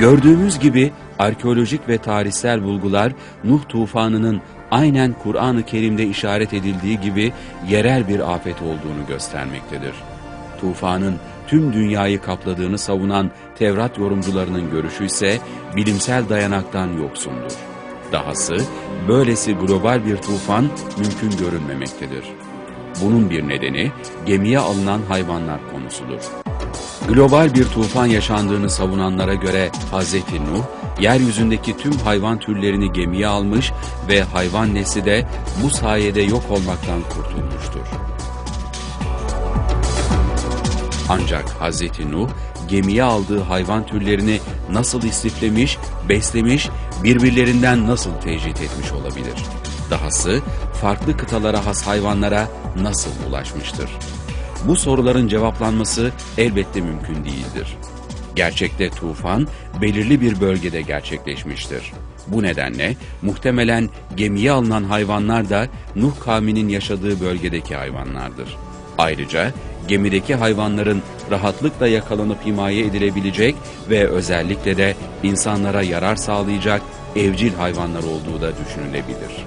Gördüğümüz gibi arkeolojik ve tarihsel bulgular Nuh tufanının aynen Kur'an-ı Kerim'de işaret edildiği gibi yerel bir afet olduğunu göstermektedir. Tufanın tüm dünyayı kapladığını savunan Tevrat yorumcularının görüşü ise bilimsel dayanaktan yoksundur. Dahası böylesi global bir tufan mümkün görünmemektedir. Bunun bir nedeni gemiye alınan hayvanlar konusudur. Global bir tufan yaşandığını savunanlara göre Hz. Nuh, yeryüzündeki tüm hayvan türlerini gemiye almış ve hayvan nesli de bu sayede yok olmaktan kurtulmuştur. Ancak Hz. Nuh, gemiye aldığı hayvan türlerini nasıl istiflemiş, beslemiş, birbirlerinden nasıl tecrit etmiş olabilir? Dahası farklı kıtalara has hayvanlara nasıl ulaşmıştır? Bu soruların cevaplanması elbette mümkün değildir. Gerçekte tufan belirli bir bölgede gerçekleşmiştir. Bu nedenle muhtemelen gemiye alınan hayvanlar da Nuh kavminin yaşadığı bölgedeki hayvanlardır. Ayrıca gemideki hayvanların rahatlıkla yakalanıp himaye edilebilecek ve özellikle de insanlara yarar sağlayacak evcil hayvanlar olduğu da düşünülebilir.